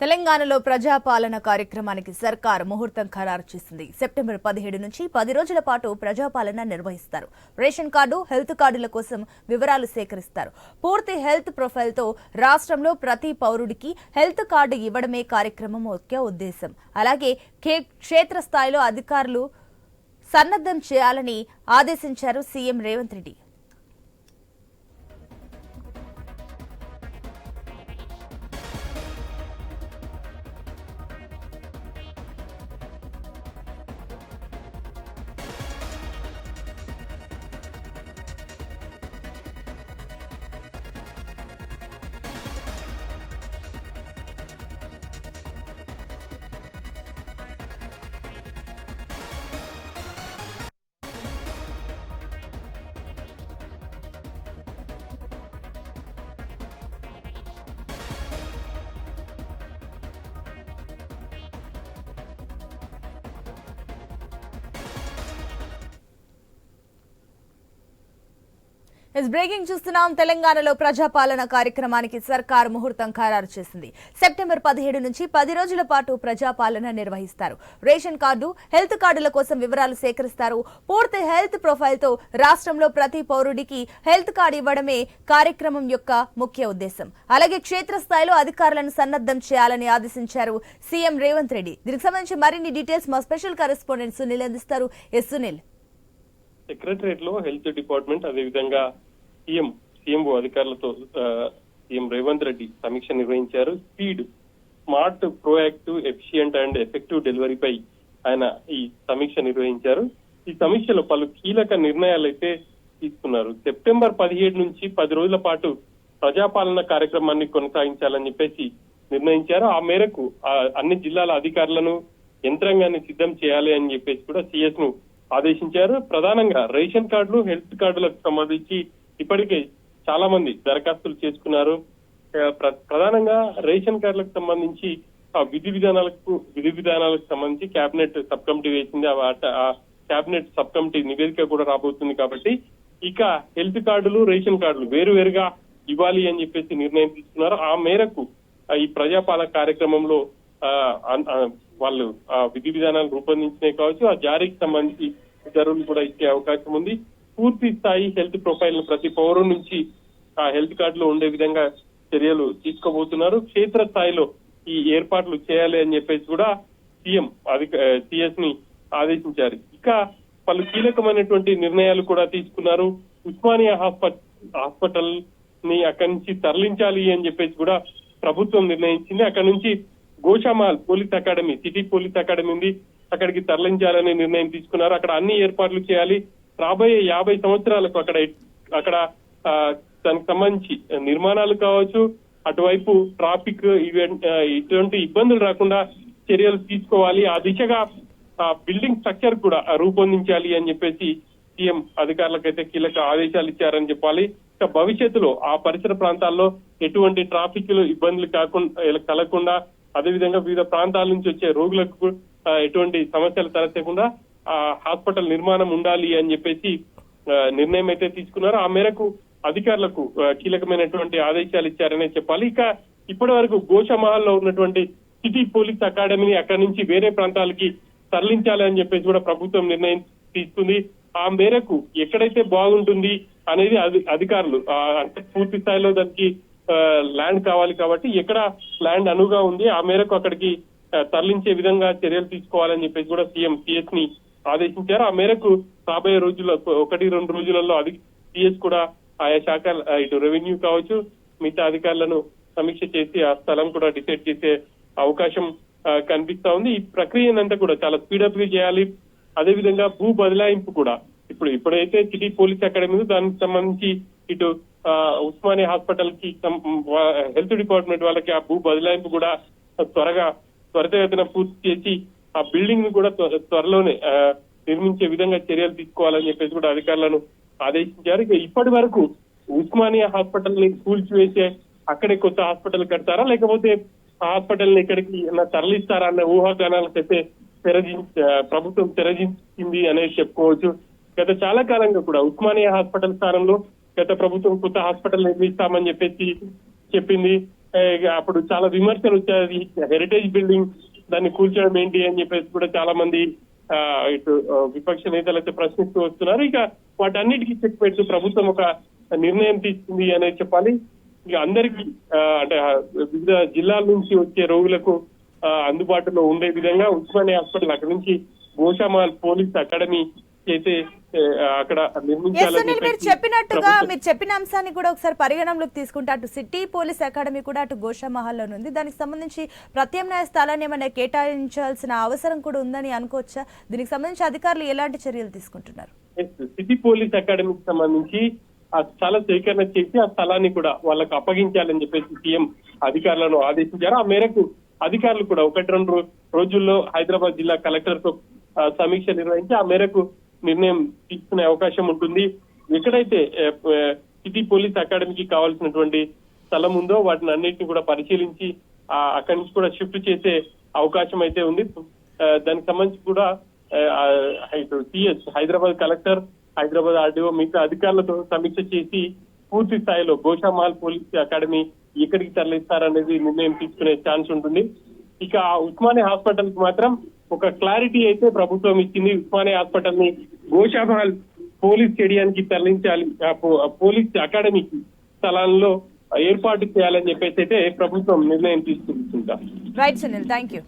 తెలంగాణలో ప్రజాపాలన కార్యక్రమానికి సర్కార్ ముహూర్తం ఖరారు చేసింది. సెప్టెంబర్ పదిహేడు నుంచి పది రోజుల పాటు ప్రజాపాలన నిర్వహిస్తారు. రేషన్ కార్డు హెల్త్ కార్డుల కోసం వివరాలు సేకరిస్తారు. పూర్తి హెల్త్ ప్రొఫైల్తో రాష్ట్రంలో ప్రతి పౌరుడికి హెల్త్ కార్డు ఇవ్వడమే కార్యక్రమం ముఖ్య ఉద్దేశం. అలాగే క్షేత్రస్థాయిలో అధికారులు సన్నద్ధం చేయాలని ఆదేశించారు CM Revanth Reddy. Yes breaking చూస్తున్నాం తెలంగాణలో ప్రజాపాలన కార్యక్రమానికి సర్కార్ ముహూర్తం ఖరారు చేసింది. సెప్టెంబర్ పదిహేడు నుంచి పది రోజుల పాటు ప్రజాపాలన నిర్వహిస్తారు. రేషన్ కార్డు హెల్త్ కార్డుల కోసం వివరాలు సేకరిస్తారు. పూర్తి హెల్త్ ప్రొఫైల్తో రాష్ట్రంలో ప్రతి పౌరుడికి హెల్త్ కార్డు ఇవ్వడమే కార్యక్రమం యొక్క ముఖ్య ఉద్దేశం. అలాగే క్షేత్రస్థాయిలో అధికారులను సన్నద్ధం చేయాలని ఆదేశించారు సీఎం రేవంత్ రెడ్డి. దీనికి సంబంధించి మరిన్ని డీటెయిల్స్ మా స్పెషల్ కరెస్పాండెంట్ సునీల్ అందిస్తారు. ఎస్ సునీల్. సెక్రటరియట్లో హెల్త్ డిపార్ట్మెంట్ అదేవిధంగా సీఎం సీఎంఓ అధికారులతో సీఎం రేవంత్ రెడ్డి సమీక్ష నిర్వహించారు. Speed smart proactive efficient and effective డెలివరీపై ఆయన ఈ సమీక్ష నిర్వహించారు. ఈ సమీక్షలో పలు కీలక నిర్ణయాలు అయితే తీసుకున్నారు. సెప్టెంబర్ పదిహేడు నుంచి పది రోజుల పాటు ప్రజాపాలన కార్యక్రమాన్ని కొనసాగించాలని చెప్పేసి నిర్ణయించారు. ఆ మేరకు అన్ని జిల్లాల అధికారులను యంత్రాంగాన్ని సిద్ధం చేయాలి అని చెప్పేసి కూడా సిఎస్ను ఆదేశించారు. ప్రధానంగా రేషన్ కార్డులు హెల్త్ కార్డులకు సంబంధించి ఇప్పటికే చాలా మంది దరఖాస్తులు చేసుకున్నారు. ప్ర- ప్రధానంగా రేషన్ కార్డులకు సంబంధించి ఆ విధి విధానాలకు విధి విధానాలకు సంబంధించి కేబినెట్ సబ్ కమిటీ వేసింది. ఆ కేబినెట్ సబ్ కమిటీ నివేదిక కూడా రాబోతుంది కాబట్టి ఇక హెల్త్ కార్డులు రేషన్ కార్డులు వేరు వేరుగా ఇవ్వాలి అని చెప్పేసి నిర్ణయం తీసుకున్నారు. ఆ మేరకు ఈ ప్రజాపాలన కార్యక్రమంలో ఆ, వాళ్ళు ఆ విధి విధానాలు రూపొందించినవి కావచ్చు. ఆ జారీకి సంబంధించి ఉత్తర్వులు కూడా ఇచ్చే అవకాశం ఉంది. పూర్తి స్థాయి హెల్త్ ప్రొఫైల్ ప్రతి పౌరుడి నుంచి ఆ హెల్త్ కార్డులో ఉండే విధంగా చర్యలు తీసుకోబోతున్నారు. క్షేత్ర స్థాయిలో ఈ ఏర్పాట్లు చేయాలి అని చెప్పేసి కూడా సీఎం అధిక సిఎస్ని ఆదేశించారు. ఇక పలు కీలకమైనటువంటి నిర్ణయాలు కూడా తీసుకున్నారు. ఉస్మానియా హాస్పిటల్ హాస్పిటల్ని అక్కడి నుంచి తరలించాలి అని చెప్పేసి కూడా ప్రభుత్వం నిర్ణయించింది. అక్కడి నుంచి Goshamahal police academy city police academy ఉంది. అక్కడికి తరలించాలని నిర్ణయం తీసుకున్నారు. అక్కడ అన్ని ఏర్పాట్లు చేయాలి. రాబోయే యాభై సంవత్సరాలకు అక్కడ అక్కడ ఆ, దానికి సంబంధించి నిర్మాణాలు కావచ్చు అటువైపు ట్రాఫిక్ ఈవెంట్ ఇటువంటి ఇబ్బందులు రాకుండా చర్యలు తీసుకోవాలి. ఆ దిశగా ఆ బిల్డింగ్ స్ట్రక్చర్ కూడా రూపొందించాలి అని చెప్పేసి సీఎం అధికారులకైతే కీలక ఆదేశాలు ఇచ్చారని చెప్పాలి. ఇక భవిష్యత్తులో ఆ పరిసర ప్రాంతాల్లో ఎటువంటి ట్రాఫిక్ ఇబ్బందులు కాకుండా కలగకుండా అదేవిధంగా వివిధ ప్రాంతాల నుంచి వచ్చే రోగులకు ఎటువంటి సమస్యలు తలెత్తకుండా హాస్పిటల్ నిర్మాణం ఉండాలి అని చెప్పేసి ఆ, నిర్ణయం అయితే తీసుకున్నారు. ఆ మేరకు అధికారులకు కీలకమైనటువంటి ఆదేశాలు ఇచ్చారనే చెప్పాలి. ఇక ఇప్పటి వరకు గోషమహల్లో ఉన్నటువంటి సిటీ పోలీస్ అకాడమీని అక్కడి నుంచి వేరే ప్రాంతాలకి తరలించాలి అని చెప్పేసి కూడా ప్రభుత్వం నిర్ణయం తీసుకుంది. ఆ మేరకు ఎక్కడైతే బాగుంటుంది అనేది అధి- అధికారులు ఆ, అంటే పూర్తి స్థాయిలో దానికి ల్యాండ్ కావాలి కాబట్టి ఎక్కడ ల్యాండ్ అనువుగా ఉంది ఆ మేరకు అక్కడికి తరలించే విధంగా చర్యలు తీసుకోవాలని చెప్పేసి కూడా సీఎం సిఎస్ని ఆదేశించారు. ఆ మేరకు రాబోయే రోజుల్లో ఒకటి రెండు రోజులలో అది సిఎస్ కూడా ఆయా శాఖ ఇటు రెవెన్యూ కావచ్చు మిగతా అధికారులను సమీక్ష చేసి ఆ స్థలం కూడా డిసైడ్ చేసే అవకాశం కనిపిస్తా ఉంది. ఈ ప్రక్రియనంతా కూడా చాలా స్పీడప్గా చేయాలి. అదేవిధంగా భూ బదలాయింపు కూడా. ఇప్పుడు ఇప్పుడైతే సిటీ పోలీస్ అకాడమీ ఉందో దానికి సంబంధించి ఇటు ఆ, ఉస్మానియా హాస్పిటల్కి హెల్త్ డిపార్ట్మెంట్ వాళ్ళకి ఆ భూ బదలాయింపు కూడా త్వరగా త్వరితగతిన పూర్తి చేసి ఆ బిల్డింగ్ని కూడా త్వరలోనే నిర్మించే విధంగా చర్యలు తీసుకోవాలని చెప్పేసి కూడా అధికారులను ఆదేశించారు. ఇక ఇప్పటి వరకు ఉస్మానియా హాస్పిటల్ని కూల్చివేసే అక్కడే కొత్త హాస్పిటల్ కడతారా? లేకపోతే హాస్పిటల్ని ఇక్కడికి తరలిస్తారా అన్న ఊహాగానాలకు అయితే తెరజి ప్రభుత్వం తెరజించింది అనేది చెప్పుకోవచ్చు. గత చాలా కాలంగా కూడా ఉస్మానియా హాస్పిటల్ స్థానంలో గత ప్రభుత్వం కొత్త హాస్పిటల్ నిర్మిస్తామని చెప్పేసి చెప్పింది. అప్పుడు చాలా విమర్శలు వచ్చాయి. హెరిటేజ్ బిల్డింగ్ దాన్ని కూల్చడం ఏంటి అని చెప్పేసి కూడా చాలా మంది ఆ, ఇటు విపక్ష నేతలు అయితే ప్రశ్నిస్తూ వస్తున్నారు. ఇక వాటన్నిటికీ చెక్ పెడుతూ ప్రభుత్వం ఒక నిర్ణయం తీసుకుంది అనేది చెప్పాలి. ఇక అందరికీ అంటే వివిధ జిల్లాల నుంచి వచ్చే రోగులకు ఆ, అందుబాటులో ఉండే విధంగా ఉస్మానియా హాస్పిటల్ అక్కడ నుంచి గోషామాల్ పోలీస్ అకాడమీ చేసే అక్కడ మీరు చెప్పినట్టుగా మీరు చెప్పిన అంశాన్ని కూడా ఒకసారి పరిగణనలోకి తీసుకుంటే అటు సిటీ పోలీస్ అకాడమీ కూడా అటు గోషా మహల్లో ఉంది. దానికి సంబంధించి ప్రత్యామ్నాయ స్థలాన్ని ఏమైనా కేటాయించాల్సిన అవసరం కూడా ఉందని అనుకోవచ్చా? దీనికి సంబంధించి అధికారులు ఎలాంటి చర్యలు తీసుకుంటున్నారు? సిటీ పోలీస్ అకాడమీకి సంబంధించి ఆ స్థల సేకరణ చేసి ఆ స్థలాన్ని కూడా వాళ్ళకు అప్పగించాలని చెప్పేసి సీఎం అధికారులను ఆదేశించారు. ఆ మేరకు అధికారులు కూడా ఒకటి రెండు రోజుల్లో హైదరాబాద్ జిల్లా కలెక్టర్తో సమీక్ష నిర్వహించి ఆ మేరకు నిర్ణయం తీసుకునే అవకాశం ఉంటుంది. ఎక్కడైతే సిటీ పోలీస్ అకాడమీకి కావాల్సినటువంటి స్థలం ఉందో వాటిని అన్నిటిని కూడా పరిశీలించి అక్కడి నుంచి కూడా షిఫ్ట్ చేసే అవకాశం అయితే ఉంది. దానికి సంబంధించి కూడా CS Hyderabad collector Hyderabad RDO మిగతా అధికారులతో సమీక్ష చేసి పూర్తి స్థాయిలో గోషామాల్ పోలీస్ అకాడమీ ఎక్కడికి తరలిస్తారనేది నిర్ణయం తీసుకునే ఛాన్స్ ఉంటుంది. ఇక ఆ ఉస్మానియా హాస్పిటల్కి మాత్రం ఒక క్లారిటీ అయితే ప్రభుత్వం ఇచ్చింది. ఉస్మానియా హాస్పిటల్ని గోషామాల్ పోలీస్ స్టేడియానికి తరలించాలి. ఆ పోలీస్ అకాడమీకి స్థలాల్లో ఏర్పాటు చేయాలని చెప్పేసి అయితే ప్రభుత్వం నిర్ణయం తీసుకుంటుంటా రైట్ సునీల్ థ్యాంక్ యూ